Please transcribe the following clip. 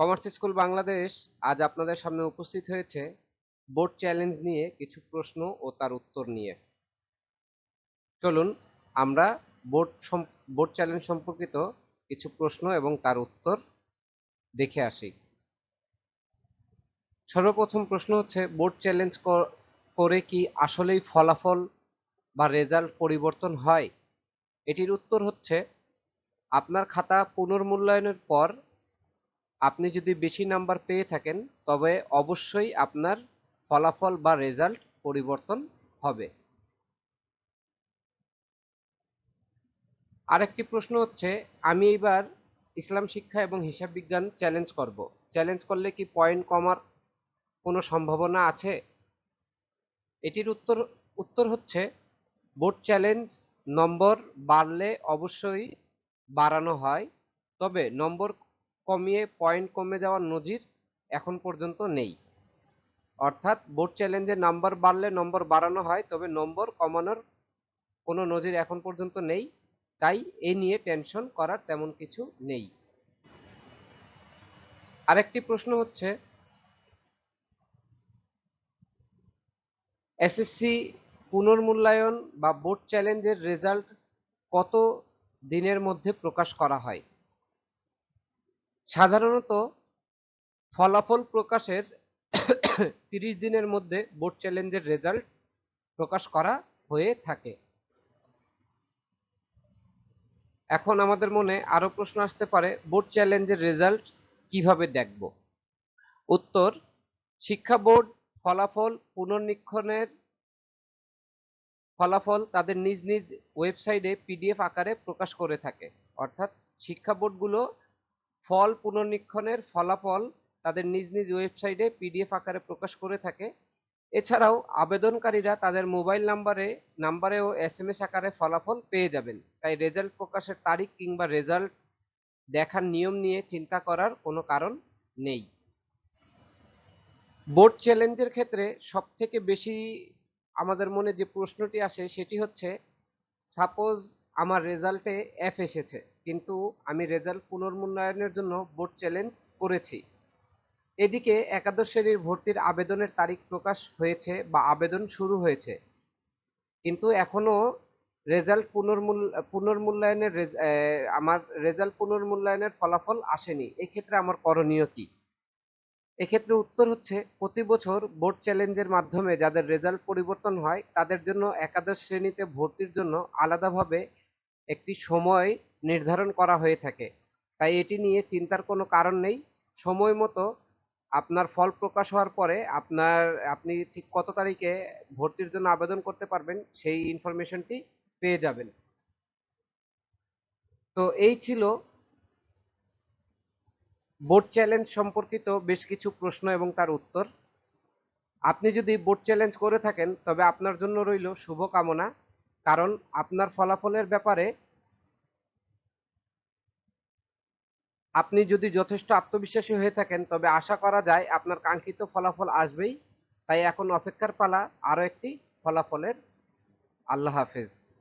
Commerce school Bangladesh আজ আপনাদের সামনে উপস্থিত হয়েছে বোর্ড চ্যালেঞ্জ নিয়ে কিছু প্রশ্ন ও তার উত্তর নিয়ে। চলুন, আমরা বোর্ড বোর্ড চ্যালেঞ্জ সম্পর্কিত কিছু প্রশ্ন এবং তার উত্তর দেখে আসি। সর্বপ্রথম প্রশ্ন হচ্ছে, বোর্ড চ্যালেঞ্জ করে কি আসলেই ফলাফল বা রেজাল্ট পরিবর্তন হয়? এটির উত্তর হচ্ছে, আপনার খাতা পুনর্মূল্যায়নের পর আপনি যদি বেশি নাম্বার পেয়ে থাকেন, তবে অবশ্যই আপনার ফলাফল বা রেজাল্ট পরিবর্তন হবে। আরেকটি প্রশ্ন হচ্ছে, আমি এবার ইসলাম শিক্ষা এবং হিসাব বিজ্ঞান চ্যালেঞ্জ করব। চ্যালেঞ্জ করলে কি পয়েন্ট কমার কোনো সম্ভাবনা আছে? এটির উত্তর উত্তর হচ্ছে, বোর্ড চ্যালেঞ্জ নম্বর বাড়লে অবশ্যই বাড়ানো হয়। তবে নম্বর কমিয়ে পয়েন্ট কমে যাওয়ার নজির এখন পর্যন্ত নেই। অর্থাৎ বোর্ড চ্যালেঞ্জের নাম্বার বাড়লে নম্বর বাড়ানো হয়, তবে নম্বর কমানোর কোনো নজির এখন পর্যন্ত নেই। তাই এ নিয়ে টেনশন করার তেমন কিছু নেই। আরেকটি প্রশ্ন হচ্ছে এসএসসি পুনর্মূল্যায়ন বা বোর্ড চ্যালেঞ্জের রেজাল্ট কত দিনের মধ্যে প্রকাশ করা হয়? সাধারণত ফলাফল প্রকাশের তিরিশ দিনের মধ্যে বোর্ড চ্যালেঞ্জের রেজাল্ট প্রকাশ করা হয়ে থাকে। এখন আমাদের মনে আরও প্রশ্ন আসতে পারে, বোর্ড চ্যালেঞ্জের রেজাল্ট কীভাবে দেখব? উত্তর, শিক্ষা বোর্ড ফলাফল পুনর্নিরীক্ষণের ফলাফল তাদের নিজ নিজ ওয়েবসাইটে পিডিএফ আকারে প্রকাশ করে থাকে। অর্থাৎ শিক্ষা বোর্ডগুলো ফল পুনর্নিরীক্ষণের ফলাফল তাদের নিজ নিজ ওয়েবসাইটে পিডিএফ আকারে প্রকাশ করে থাকে। এছাড়াও আবেদনকারীরা তাদের মোবাইল নাম্বারে, নাম্বারেও এস এম এস আকারে ফলাফল পেয়ে যাবেন। তাই রেজাল্ট প্রকাশের তারিখ কিংবা রেজাল্ট দেখার নিয়ম নিয়ে চিন্তা করার কোনো কারণ নেই। বোর্ড চ্যালেঞ্জের ক্ষেত্রে সব থেকে বেশি আমাদের মনে যে প্রশ্নটি আসে সেটি হচ্ছে, সাপোজ আমার রেজাল্টে এফ এসেছে। কিন্তু আমি রেজাল্ট পুনর্মূল্যায়নের জন্য বোর্ড চ্যালেঞ্জ করেছি। এদিকে একাদশ শ্রেণির ভর্তির আবেদনের তারিখ প্রকাশ হয়েছে বা আবেদন শুরু হয়েছে। কিন্তু এখনও রেজাল্ট পুনর্মূল, পুনর্মূল্যায়নের আমার রেজাল্ট পুনর্মূল্যায়নের ফলাফল আসেনি। এক্ষেত্রে আমার করণীয় কি? এক্ষেত্রে উত্তর হচ্ছে প্রতি বছর বোর্ড চ্যালেঞ্জের মাধ্যমে যাদের রেজাল্ট পরিবর্তন হয়, তাদের জন্য একাদশ শ্রেণীতে ভর্তির জন্য আলাদাভাবে একটি সময় নির্ধারণ করা হয়ে থাকে। তাই এটি নিয়ে চিন্তার কোনো কারণ নেই। সময় মতো আপনার ফল প্রকাশ হওয়ার পরে আপনার, আপনি ঠিক কত তারিখে ভর্তির জন্য আবেদন করতে পারবেন সেই ইনফরমেশনটি পেয়ে যাবেন। তো এই ছিল বোর্ড চ্যালেঞ্জ সম্পর্কিত বেশ কিছু প্রশ্ন এবং তার উত্তর। আপনি যদি বোর্ড চ্যালেঞ্জ করে থাকেন, তবে আপনার জন্য রইল শুভকামনা। কারণ আপনার ফলাফলের ব্যাপারে আপনি যদি যথেষ্ট আত্মবিশ্বাসী হয়ে থাকেন, তবে আশা করা যায় আপনার কাঙ্ক্ষিত ফলাফল আসবেই। তাই এখন অপেক্ষার পালা, আরও একটি ফলাফলের। আল্লাহ হাফেজ।